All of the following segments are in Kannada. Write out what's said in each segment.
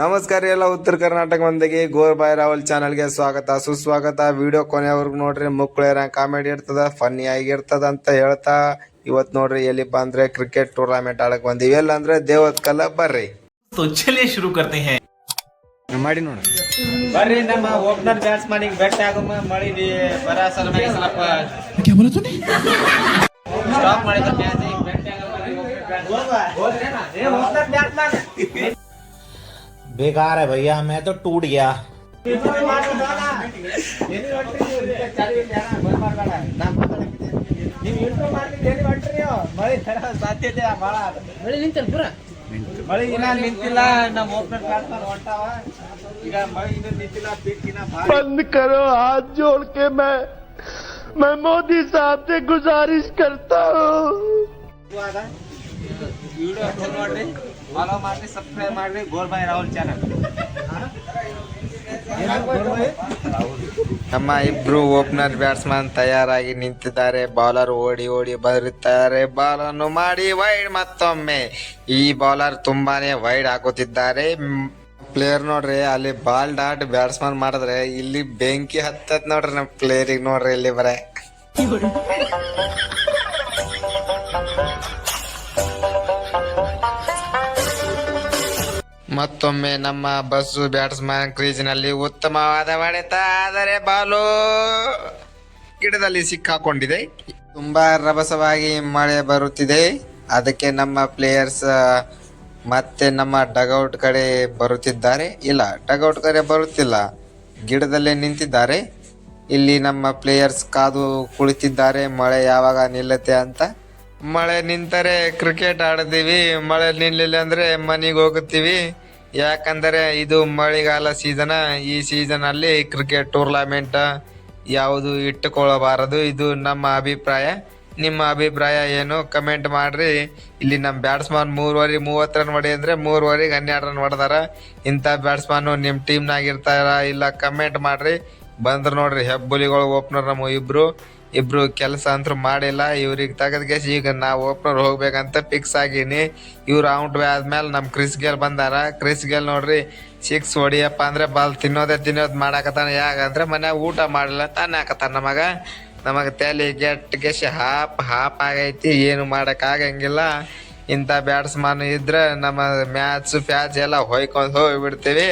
ನಮಸ್ಕಾರ ಎಲ್ಲ ಉತ್ತರ ಕರ್ನಾಟಕ ಮಂದಿಗೆ ಗೋರ್ ಬಾಯ್ ರಾವಲ್ ಚಾನಲ್ಗೆ ಸ್ವಾಗತ. ಸುಸ್ವಾಗತ. ವಿಡಿಯೋ ಕೊನೆವರೆಗೂ ನೋಡ್ರಿ. ಮುಕ್ಕಳ ಕಾಮಿಡಿ ಇರ್ತದ ಫನ್ನಿ ಆಗಿರ್ತದ ಅಂತ ಹೇಳ್ತಾ. ಇವತ್ ನೋಡ್ರಿ ಎಲ್ಲಿಪ್ಪ ಅಂದ್ರೆ ಕ್ರಿಕೆಟ್ ಟೂರ್ನಮೆಂಟ್ ಆಡಕ್ ಬಂದಿವಿ. ಎಲ್ಲ ಅಂದ್ರೆ ದೇವತ್ ಕಲ್ಲ ಬರ್ರಿ. ಶುರು ಕರ್ತಿ ಮಾಡಿ ನೋಡ್ರಿ ಬರ್ರಿ ನಮ್ಮ ಓಪನರ್ ಬ್ಯಾಟ್ಸ್ಮನ್ ಬೆಟ್ಟ ಆಗಮ್ಮ. ಮಳಿ ಬರ ಸಲ ಸ್ಟಾಪ್ ಮಾಡಿದ್ರೆ बेकार है भैया मैं तो टूट गया ಮಳಿ ತರ ಸಾಧ್ಯತೆ ಬಹಳ ಮಳಿ ನಿಂತಲ್ಲ ಪೂರ ಮಳಿ ಇನ್ನ ನಿಂತಿಲ್ಲ ನಮ್ಮ ಓಪನರ್ ಬ್ಯಾಟ್ಸ್ಮನ್ ಹೊಂಟಾವ ಈಗ ಮಳಿ ಇನ್ನೂ ನಿಂತಿಲ್ಲ ಪಿಚ್ ಇನ್ನ ಭಾಳ बंद करो हाथ जोड़ के मैं मैं मोदी साहब से गुजारिश करता हूँ ವಿಡಿಯೋ ನೋಡ್ರಿ ಫಾಲೋ ಮಾಡ್ರಿ ಸಬ್ಸ್ಕ್ರೈಬ್ ಮಾಡ್ರಿ ಗೋಲ್ಬಾಯ್ ರಾಹುಲ್ ಚಾನಲ್ ನಮ್ಮ ಇಬ್ರು ಓಪನರ್ ಬ್ಯಾಟ್ಸ್ಮನ್ ತಯಾರಾಗಿ ನಿಂತಿದ್ದಾರೆ. ಬೌಲರ್ ಓಡಿ ಓಡಿ ಬರುತ್ತಾರೆ. ಬಾಲ್ ಅನ್ನು ಮಾಡಿ ವೈಡ್ ಮತ್ತೊಮ್ಮೆ. ಈ ಬೌಲರ್ ತುಂಬಾನೇ ವೈಡ್ ಹಾಕುತ್ತಿದ್ದಾರೆ. ಪ್ಲೇಯರ್ ನೋಡ್ರಿ, ಅಲ್ಲಿ ಬಾಲ್ ಡಾಟ್ ಬ್ಯಾಟ್ಸ್ಮನ್ ಮಾಡಿದ್ರೆ, ಇಲ್ಲಿ ಬೆಂಕಿ ಹತ್ತತ್ ನೋಡ್ರಿ ನಮ್ಮ ಪ್ಲೇಯರಿಗೆ ನೋಡ್ರಿ ಇಲ್ಲಿ ಬರೇ. ಮತ್ತೊಮ್ಮೆ ನಮ್ಮ ಬಸ್ಸು ಬ್ಯಾಟ್ಸ್ಮನ್ ಕ್ರೀಜ್ನಲ್ಲಿ ಉತ್ತಮವಾದ ಹೊಡೆತ. ಆದರೆ ಬಾಲು ಗಿಡದಲ್ಲಿ ಸಿಕ್ಕಾಕೊಂಡಿದೆ. ತುಂಬಾ ರಭಸವಾಗಿ ಮಳೆ ಬರುತ್ತಿದೆ. ಅದಕ್ಕೆ ನಮ್ಮ ಪ್ಲೇಯರ್ಸ್ ಮತ್ತೆ ನಮ್ಮ ಡಗೌಟ್ ಕಡೆ ಬರುತ್ತಿದ್ದಾರೆ. ಇಲ್ಲ, ಡಗೌಟ್ ಕಡೆ ಬರುತ್ತಿಲ್ಲ. ಗಿಡದಲ್ಲೇ ನಿಂತಿದ್ದಾರೆ. ಇಲ್ಲಿ ನಮ್ಮ ಪ್ಲೇಯರ್ಸ್ ಕಾದು ಕುಳಿತಿದ್ದಾರೆ. ಮಳೆ ಯಾವಾಗ ನಿಲ್ಲತ್ತೆ ಅಂತ. ಮಳೆ ನಿಂತರೆ ಕ್ರಿಕೆಟ್ ಆಡ್ತೀವಿ. ಮಳೆ ನಿಲ್ಲಿಲ್ಲ ಅಂದ್ರೆ ಮನೆಗೆ ಹೋಗುತ್ತೀವಿ. ಯಾಕಂದರೆ ಇದು ಮಳೆಗಾಲ ಸೀಸನ್ ಈ ಸೀಸನ್ ಅಲ್ಲಿ ಕ್ರಿಕೆಟ್ ಟೂರ್ನಮೆಂಟ್ ಯಾವುದು ಇಟ್ಟುಕೊಳ್ಳಬಾರದು. ಇದು ನಮ್ಮ ಅಭಿಪ್ರಾಯ. ನಿಮ್ಮ ಅಭಿಪ್ರಾಯ ಏನು? ಕಮೆಂಟ್ ಮಾಡ್ರಿ. ಇಲ್ಲಿ ನಮ್ಮ ಬ್ಯಾಟ್ಸ್ಮನ್ ಮೂರುವರೆ, ಮೂವತ್ತು ರನ್ ಹೊಡಿ ಅಂದ್ರೆ ಮೂರುವರೆಗೆ ಹನ್ನೆರಡು ರನ್ ಹೊಡೆದಾರ. ಇಂಥ ಬ್ಯಾಟ್ಸ್ಮನ್ ನಿಮ್ಮ ಟೀಮ್ನಾಗ ಇರ್ತಾರ ಇಲ್ಲ ಕಮೆಂಟ್ ಮಾಡ್ರಿ. ಬಂದ್ರ ನೋಡ್ರಿ, ಹೆಬ್ಬುಲಿಗಳು ಓಪನರ್ ನಮ್ಮ ಇಬ್ರು. ಇಬ್ರು ಕೆಲಸ ಅಂತೂ ಮಾಡಿಲ್ಲ, ಇವ್ರಿಗೆ ತೆಗೆದ್ಕೇಸಿ ಈಗ ನಾವು ಓಪನರ್ ಹೋಗ್ಬೇಕಂತ ಫಿಕ್ಸ್ ಆಗೀನಿ. ಇವ್ರು ಔಟ್ ಆದ್ಮೇಲೆ ನಮ್ಮ ಕ್ರಿಸ್ ಗೇಲ್ ಬಂದಾರ. ಕ್ರಿಸ್ ಗೇಲ್ ನೋಡ್ರಿ ಸಿಕ್ಸ್ ಹೊಡಿಯಪ್ಪ ಅಂದ್ರೆ ಬಾಲ್ ತಿನ್ನೋದೇ ತಿನ್ನೋದು ಮಾಡಾಕತ್ತಾನ. ಯಾಕಂದ್ರೆ ಮನ್ಯಾಗ ಊಟ ಮಾಡಿಲ್ಲ ತಾನೇ ಹಾಕತ್ತಾನ ನಮಗ. ನಮಗೆ ತಲೆ ಗೆಟ್ಟಿಗೆಸಿ ಹಾಪ್ ಹಾಪ್ ಆಗೈತಿ, ಏನು ಮಾಡಕ್ ಆಗಂಗಿಲ್ಲ. ಇಂಥ ಬ್ಯಾಟ್ಸ್ಮನ್ ಇದ್ರೆ ನಮ್ಮ ಮ್ಯಾಚ್ ಫ್ಯಾಚ್ ಎಲ್ಲ ಹೋಯ್ಕೊಂಡು ಹೋಗ್ಬಿಡ್ತೀವಿ.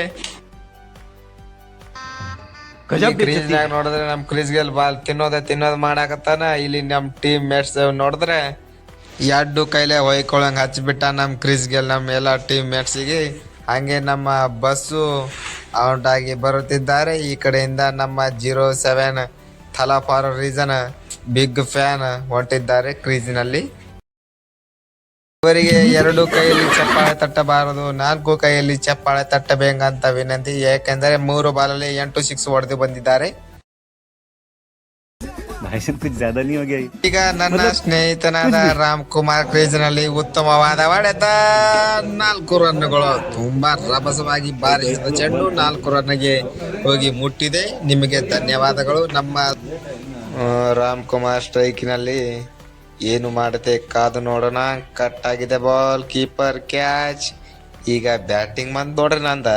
ನೋಡಿದ್ರೆ ನಮ್ ಕ್ರೀಸ್ ಗೆಲ್ ಬಾಲ್ ತಿನ್ನೋದ ತಿನ್ನೋದ್ ಮಾಡಾಕತ್ತಾನ. ಇಲ್ಲಿ ನಮ್ ಟೀಮ್ ಮೇಟ್ಸ್ ನೋಡಿದ್ರೆ ಎರಡು ಕೈಲೇ ಹೊಯ್ಕೊಳಂಗ್ ಹಚ್ಬಿಟ್ಟ ನಮ್ ಕ್ರೀಸ್ಗೆ ನಮ್ ಎಲ್ಲ ಟೀಮ್ ಮೇಟ್ಸಿಗೆ ಹಂಗೆ ನಮ್ಮ ಬಸ್ಸು ಔಟ್ ಆಗಿ ಬರುತ್ತಿದ್ದಾರೆ. ಈ ಕಡೆಯಿಂದ ನಮ್ಮ zero seven Thala for reason big fan ಹೊಂಟಿದ್ದಾರೆ ಕ್ರೀಸಿನಲ್ಲಿ ಇವರಿಗೆ ಎರಡು ಕೈಯಲ್ಲಿ ಚಪ್ಪಾಳೆ ತಟ್ಟಬಾರದು ನಾಲ್ಕು ಕೈಯಲ್ಲಿ ಚಪ್ಪಾಳೆ ತಟ್ಟಬೇಕಂತ ವಿನಂತಿ. ಏಕೆಂದರೆ ಮೂರು ಬಾಲಲ್ಲಿ ಎಂಟು ಸಿಕ್ಸ್ ಹೊಡೆದು ಬಂದಿದ್ದಾರೆ. ಈಗ ನನ್ನ ಸ್ನೇಹಿತನಾದ ರಾಮ್ ಕುಮಾರ್ ಕ್ರೇಜ್ನಲ್ಲಿ ಉತ್ತಮವಾದ ಹೊಡೆತ. ನಾಲ್ಕು ರನ್ಗಳು ತುಂಬಾ ರಭಸವಾಗಿ ಬಾರಿಸಿದ ಚೆಂಡು ನಾಲ್ಕು ರನ್ಗೆ ಹೋಗಿ ಮುಟ್ಟಿದೆ. ನಿಮಗೆ ಧನ್ಯವಾದಗಳು. ನಮ್ಮ ರಾಮ್ ಕುಮಾರ್ ಸ್ಟ್ರೈಕಿನಲ್ಲಿ ಏನು ಮಾಡುತ್ತೆ ಕಾದು ನೋಡೋಣ ಕಟ್ ಆಗಿದೆ ಬಾಲ್ ಕೀಪರ್ ಕ್ಯಾಚ್ ಈಗ ಬ್ಯಾಟಿಂಗ್ ಬಂದ್ ನೋಡ್ರಿ ನಂದ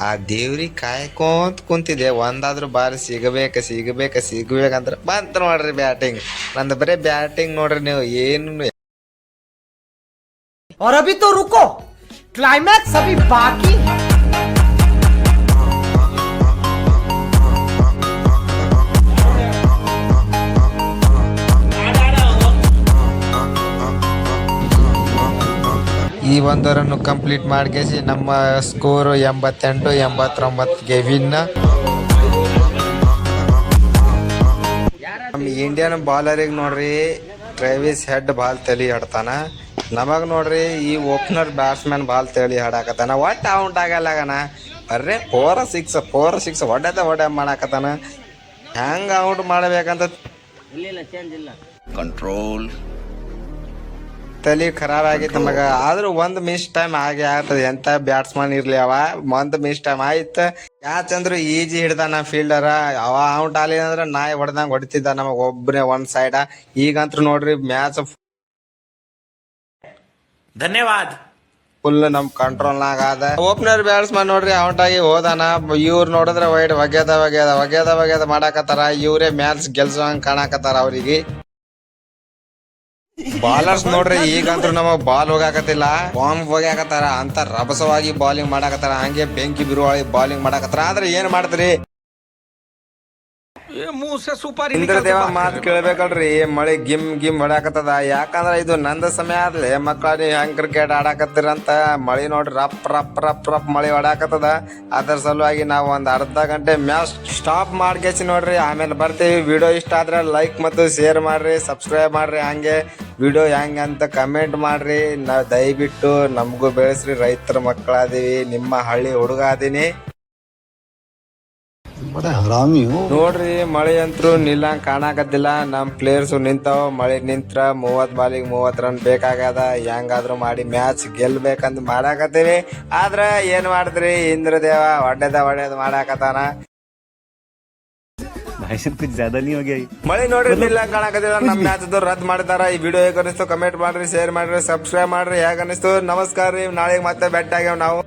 ಆ ದೇವ್ರಿಗೆ ಕಾಯ್ಕೊಂತ ಕುಂತಿದೆ ಒಂದಾದ್ರೂ ಬಾರಿ ಸಿಗಬೇಕ ಸಿಗಬೇಕ ಸಿಗಬೇಕಂದ್ರ ಬಂತ ನೋಡ್ರಿ ಬ್ಯಾಟಿಂಗ್ ನಂದು ಬರೀ ಬ್ಯಾಟಿಂಗ್ ನೋಡ್ರಿ ನೀವು ಏನು और अभी तो रुको क्लाइमैक्स अभी बाकी ಈ ಒಂದು ರನ್ ಕಂಪ್ಲೀಟ್ ಮಾಡ್ಕೇಸಿ ನಮ್ಮ ಸ್ಕೋರ್ ಎಂಬತ್ತೆಂಟು ಎಂಬತ್ತೊಂಬತ್ತಿಗೆ ವಿನ್ ನಮ್ಮ ಇಂಡಿಯನ್ ಬಾಲರಿಗೆ ನೋಡ್ರಿ ಟ್ರೇವಿಸ್ ಹೆಡ್ ಬಾಲ್ ತಲಿ ಆಡ್ತಾನ. ನಮಗ್ ನೋಡ್ರಿ ಈ ಓಪನರ್ ಬ್ಯಾಟ್ಸ್ಮನ್ ಬಾಲ್ ತಳಿ ಹಾಡಾಕತ್ತಾನ ಒಟ್ಟು ಔಟ್ ಆಗಲ್ಲಾಗನ ಬರ್ರೆ ಫೋರ್ ಸಿಕ್ಸ್ ಫೋರ್ ಸಿಕ್ಸ್ ಹೊಡೆದ ಒಡೆ ಮಾಡಾಕತ್ತಾನ. ಹ್ಯಾಂಗ್ ಔಟ್ ಮಾಡ್ಬೇಕಂತ ತಲೆ ಖರಾಬ್ ಆಗಿತ್ತು ನಮಗ. ಆದ್ರೂ ಒಂದ್ ಮಿಸ್ ಟೈಮ್ ಆಗಿ ಆಗ್ತದೆ. ಎಂತ ಬ್ಯಾಟ್ಸ್ಮನ್ ಇರ್ಲಿ ಅವ? ಒಂದ್ ಮಿಸ್ ಟೈಮ್ ಆಯ್ತ. ಯಾಕಂದ್ರ ಈಜಿ ಹಿಡ್ದಾನ ಫೀಲ್ಡರ್ ಅವ ಔಟ್ ಆಗ್ಲಿ ಅಂದ್ರ ನಾಯಿ ಹೊಡೆದಂಗ ಹೊಡಿತಿದ್ದ ನಮಗ ಒಬ್ಬನೇ ಒಂದ್ ಸೈಡ ಈಗಂತ್ರ ನೋಡ್ರಿ ಮ್ಯಾಚ್ ಧನ್ಯವಾದ. ಫುಲ್ ನಮ್ ಕಂಟ್ರೋಲ್ ನಾಗ ಅದ ಓಪನರ್ ಬ್ಯಾಟ್ಸ್ಮನ್ ನೋಡ್ರಿ ಔಟ್ ಆಗಿ ಹೋದಾನ. ಇವ್ರು ನೋಡಿದ್ರೆ ವೈಡ್ ಒಗ್ಯದ ಒಗ್ಯದ ಒಗ್ಯದ ಒಗ್ಯದ ಮಾಡಾಕತ್ತಾರ. ಇವರೇ ಮ್ಯಾಚ್ ಗೆಲ್ಸಂಗ್ ಕಾಣಾಕತ್ತಾರ ಅವ್ರಿಗೆ. ಬಾಲರ್ಸ್ ನೋಡ್ರಿ, ಈಗಂತೂ ನಮಗ್ ಬಾಲ್ ಹೋಗಾಕತ್ತಿಲ್ಲ. ಬಾಂಬ್ ಹೋಗ್ಯಾಕತ್ತಾರ, ಅಂತ ರಭಸವಾಗಿ ಬಾಲಿಂಗ್ ಮಾಡಾಕತ್ತಾರ, ಹಂಗೆ ಬೆಂಕಿ ಬಿರುವಾಳಿ ಬಾಲಿಂಗ್ ಮಾಡಾಕತ್ತಾರ. ಆದ್ರೆ ಏನ್ ಮಾಡ್ತೀರಿ? ಇಂದ್ರದೇವ ಮಾತ್ ಕೇಳ್ಬೇಕಲ್ರಿ ಮಳೆ ಗಿಮ್ ಗಿಮ್ ಹೊಡಾಕತ್ತದ ಯಾಕಂದ್ರ ಇದು ನಂದ ಸಮಯ ಆದ್ಲೆ ಮಕ್ಕಳ ನೀವ್ ಹೆಂಗ್ ಕ್ರಿಕೆಟ್ ಆಡಾಕತ್ತಿರಂತ ಮಳಿ ನೋಡ್ರಿ ರಪ್ ರಪ್ ರಪ್ ರಪ್ ಮಳಿ ಹೊಡಾಕತ್ತದ ಅದ್ರ ಸಲುವಾಗಿ ನಾವು ಒಂದ್ ಅರ್ಧ ಗಂಟೆ ಮ್ಯಾಚ್ ಸ್ಟಾಪ್ ಮಾಡ್ಕೇಸಿ ನೋಡ್ರಿ. ಆಮೇಲೆ ಬರ್ತೀವಿ. ವಿಡಿಯೋ ಇಷ್ಟ ಆದ್ರೆ ಲೈಕ್ ಮತ್ತು ಶೇರ್ ಮಾಡ್ರಿ ಸಬ್ಸ್ಕ್ರೈಬ್ ಮಾಡ್ರಿ. ಹಂಗೆ ವಿಡಿಯೋ ಹೆಂಗೆ ಅಂತ ಕಮೆಂಟ್ ಮಾಡ್ರಿ. ನಾವ್ ದಯವಿಟ್ಟು ನಮಗೂ ಬೆಳೆಸ್ರಿ. ರೈತರ ಮಕ್ಕಳಾದೀವಿ ನಿಮ್ಮ ಹಳ್ಳಿ ಹುಡುಗ ಅದೀನಿ. ನೋಡ್ರಿ, ಮಳೆ ಅಂತೂ ನಿಲ್ಲಂಗ್ ಕಾಣಾಕತ್ತಿಲ್ಲ. ನಮ್ ಪ್ಲೇಯರ್ಸ್ ನಿಂತಾವ, ಮಳೆ ನಿಂತ್ರ ಮೂವತ್ ಬಾಲಿಗೆ ಮೂವತ್ ರನ್ ಬೇಕಾಗದ ಹೆಂಗಾದ್ರು ಮಾಡಿ ಮ್ಯಾಚ್ ಗೆಲ್ಬೇಕಂತ ಮಾಡಾಕತ್ತೀವಿ. ಆದ್ರ ಏನ್ ಮಾಡಿದ್ರಿ? ಇಂದ್ರದೇವ ಒಡ್ಡೆದ ಒಡ್ಡೆದ ಮಾಡಾಕತ್ತಾನ. ಮಳೆ ನೋಡ್ರಿ ನಿಲ್ಲ ಕಾಣಕತ್ತಿಲ್ಲ. ನಮ್ ಮ್ಯಾಚ್ ರದ್ದು ಮಾಡ್ತಾರ ಈ ವಿಡಿಯೋ ಹೇಗೆ ಅನಿಸ್ತು ಕಮೆಂಟ್ ಮಾಡ್ರಿ ಶೇರ್ ಮಾಡ್ರಿ ಸಬ್ಸ್ಕ್ರೈಬ್ ಮಾಡ್ರಿ. ಹೇಗ ಅನಿಸ್ತು? ನಮಸ್ಕಾರ ರೀ. ಮತ್ತೆ ಬೆಟ್ಟ ಆಗ್ಯಾವ ನಾವು.